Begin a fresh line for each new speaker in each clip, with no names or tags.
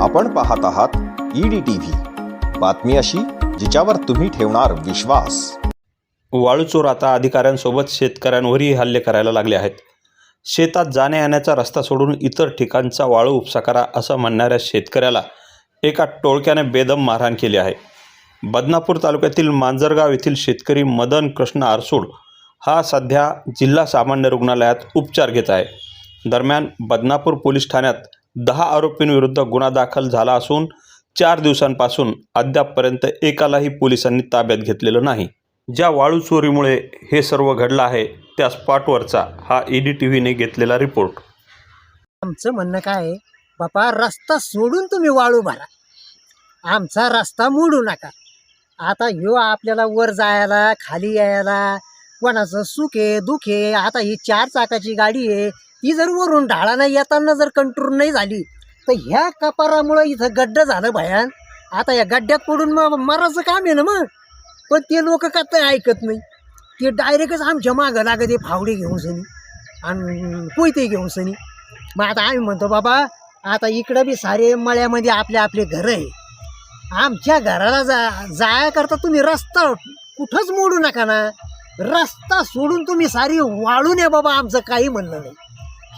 आपण पाहत आहात ईडी टीव्ही बातमी अशी जिच्यावर तुम्ही ठेवणार विश्वास.
वाळूचोर आता अधिकाऱ्यांसोबत शेतकऱ्यांवरही हल्ले करायला लागले आहेत. शेतात जाण्या येण्याचा रस्ता सोडून इतर ठिकाणचा वाळू उपसा करा असं म्हणणाऱ्या शेतकऱ्याला एका टोळक्याने बेदम मारहाण केली आहे. बदनापूर तालुक्यातील मांजरगाव येथील शेतकरी मदन कृष्ण आरसूड हा सध्या जिल्हा सामान्य रुग्णालयात उपचार घेत आहे. दरम्यान बदनापूर पोलीस ठाण्यात दहा आरोपींविरुद्ध गुन्हा दाखल झाला असून चार दिवसांपासून अद्यापपर्यंत एकालाही पोलिसांनी ताब्यात घेतलेलं नाही. ज्या वाळू चोरीमुळे हे सर्व घडलं आहे त्या स्पॉटवरचा हा ई डी टी व्हीने घेतलेला रिपोर्ट.
आमचं म्हणणं काय आहे? बापा रस्ता सोडून तुम्ही वाळू भरा आमचा रस्ता मोडू नका. आता ह्यो आपल्याला वर जायला खाली यायला कोणाचं सुख आहे आहे आता ही चार चाकाची गाडी आहे ती जर वरून ढाळानं येताना जर कंट्रोल नाही झाली तर ह्या कपारामुळं इथं गड्डं झालं भयान. आता या गड्ड्यात पडून मग मराचं काम आहे ना मग. पण ते लोक का ते ऐकत नाही. ते डायरेक्टच आमच्या मागं लागत आहे फावडे घेऊन सनी. आणि कोयते घेऊन सनी. मग आता आम्ही म्हणतो बाबा आता इकडं बी सारे मळ्यामध्ये आपले आपले घरं आहे. आमच्या घराला जा जायाकरता तुम्ही रस्ता कुठंच मोडू नका ना. रस्ता सोडून तुम्ही सारी वाळून या बाबा आमचं काही म्हणणं नाही.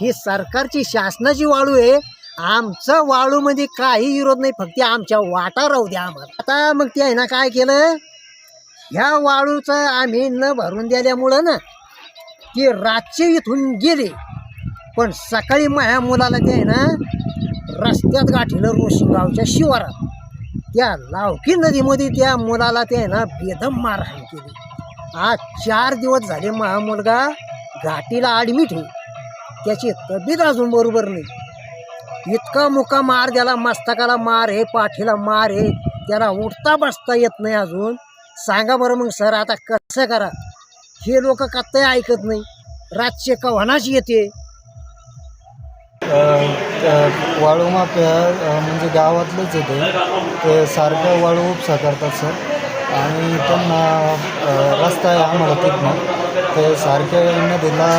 ही सरकारची शासनाची वाळू आहे. आमचं वाळूमध्ये काही विरोध नाही फक्त आमच्या वाटा राहू द्या आम्हाला. आता मग ते आहे ना काय केलं? ह्या वाळूचं आम्ही न भरून दिल्यामुळं ना ते रातचे इथून गेले. पण सकाळी माझ्या मुलाला ते आहे ना रस्त्यात गाठीलं रोशिंगावच्या शिवारात त्या लावकी नदीमध्ये त्या मुलाला ते आहे ना बेदम मारहाण केली. आज चार दिवस झाले माझा मुलगा घाटीला ॲडमिट होईल त्याची तब्येत अजून बरोबर नाही. इतका मुका मार त्याला मस्तकाला मार हे पाठीला मार हे त्याला उठता बसता येत नाही अजून. सांगा बरं मग सर आता कसं करा? हे लोक कत्ताही ऐकत नाही? रातचे कव्हानाच येते?
वाळू माफिया म्हणजे गावातलेच येते. ते सारखं वाळू उपसा करतात सर. आणि त्यांना रस्ता आहे आम्हाला तिथनं. ते सारख्या नदीला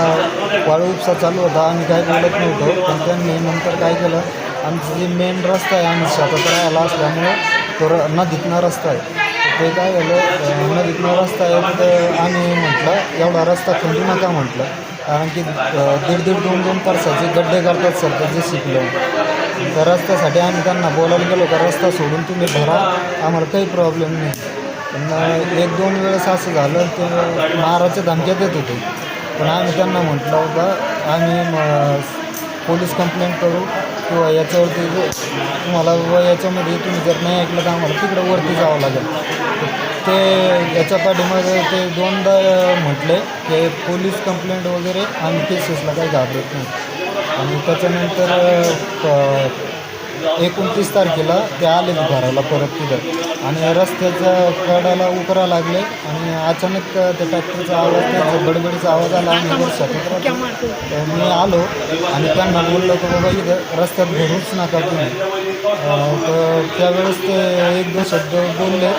वाळू उपसा चालू होता आम्ही काय बोलत नव्हतो. पण त्यांनी नंतर काय केलं? आमचं जे मेन रस्ता आहे आम्ही शेतात राहायला असल्यामुळे तो र नदीतनं रस्ता आहे. ते काय झालं? न नदीतनं रस्ता आहे तर आम्ही म्हटलं एवढा रस्ता खंडू नका म्हटलं. कारण की दीड दीड दोन दोन तासाचे गड्डे करतात सर जे शिकलो. त्या रस्त्यासाठी आम्ही त्यांना बोलायला गेलो का रस्ता सोडून तुम्ही भरा आम्हाला काही प्रॉब्लेम नाही. पण एक दोन वेळेस असं झालं ते महाराजच्या धमक्या देत होते. पण आम्ही त्यांना म्हटलं होतं आम्ही पोलीस कंप्लेंट करू किंवा याच्यावरती तुम्हाला व याच्यामध्ये तुम्ही जर नाही ऐकलं तर आम्हाला तिकडं वरती जावं लागेल. ते याच्या पाठीमागे ते दोनदा म्हटले की पोलीस कंप्लेंट वगैरे आम्ही केसेसला काही घाबरत नाही. आणि त्याच्यानंतर प- एकोणतीस तारखेला ते आले घराला परत तिथं. आणि रस्त्याच्या कडाला उकरा लागले आणि अचानक त्या ट्रॅक्टरचा आवाज त्याचा गडबडीचा आवाज आला आणि वर्षात मी आलो आणि त्यांना बोललो की बाबा इथं रस्त्यात भरूच नका तुम्ही. तर त्यावेळेस ते एक दोन शब्द बोलले.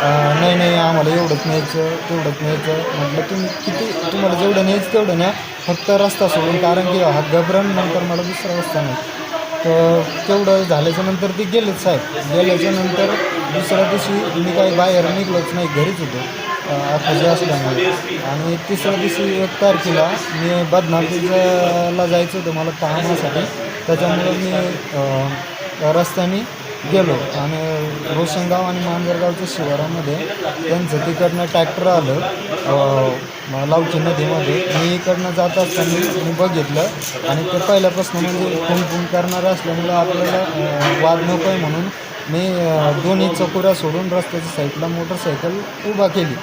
नाही नाही आम्हाला एवढंच न्यायचं तेवढंच न्यायचं. म्हटलं तुम्ही किती तुम्हाला जेवढं न्यायचं तेवढं न्या. फक्त रस्ता सोडून कारण की हा घबरण नंतर मला दुसरा रस्ता नाही. तर तेवढं झाल्याच्यानंतर ते गेलेच साहेब. गेल्याच्यानंतर दुसऱ्या दिवशी मी काही बाहेर निघलोच नाही घरीच होतो आखाजी असल्यामुळे. आणि तिसऱ्या दिवशी एक तारखेला मी बदनापूरला जायचं होतं मला कामासाठी. त्याच्यामुळे मी रस्त्याने गेलो आणि रोशनगाव आणि मांजरगावच्या शिवारामध्ये त्यांचं तिकडनं ट्रॅक्टर आलं लावची नदीमध्ये. मी इकडनं जात असताना मी बघितलं आणि ते पहिल्यापासून म्हणजे खून करणारं असल्यामुळं आपल्याला वाद नको आहे म्हणून मी दोन्ही चकोऱ्या सोडून रस्त्याच्या साईडला मोटरसायकल उभा केली.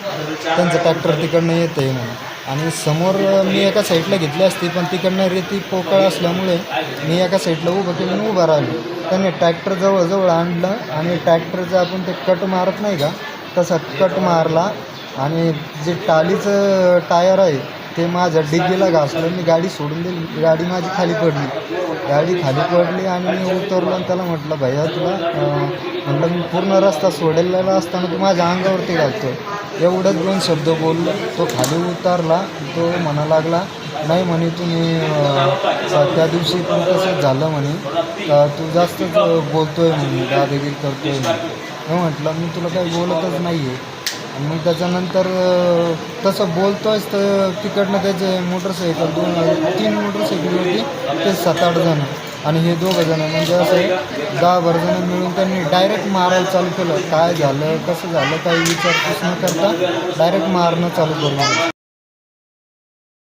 त्यांचं ट्रॅक्टर तिकडनं येतं आहे म्हणून. आणि समोर मी एका साईडला घेतली असती पण तिकडनं रेती पोकळ असल्यामुळे मी एका साईडला उभं केलं आणि उभा राहिलो. त्याने ट्रॅक्टर जवळजवळ आणलं आणि ट्रॅक्टरचं आपण ते कट मारत नाही का तसा कट मारला. आणि जे टालीचं टायर आहे ते माझ्या डिग्गीला घासलं मी गाडी सोडून दिली. गाडी माझी खाली पडली. गाडी खाली पडली आणि मी उतरलो आणि त्याला म्हटलं भैया तुला म्हटलं मी पूर्ण रस्ता सोडलेला असताना तू माझ्या अंगावरती घालतो एवढंच दोन शब्द बोललो. तो खाली उतरला तो म्हणा लागला नाही म्हणे तुम्ही त्या दिवशी पण तसंच झालं म्हणे. तू जास्तच बोलतोय म्हणे दादागिरी करतोय म्हणे. मी म्हटलं मी तुला काही बोलतच नाही आहे आणि मग त्याच्यानंतर तसं बोलतोयच तर तिकडनं त्याचे मोटरसायकल दोन तीन मोटरसायकल होती ते सात आठ जण. आणि हे दोघं जण म्हणजे असं दहा बारा जण मिळून त्यांनी डायरेक्ट मारायला चालू केलं. काय झालं कसं झालं काही विचारपूस न करता डायरेक्ट मारणं चालू करून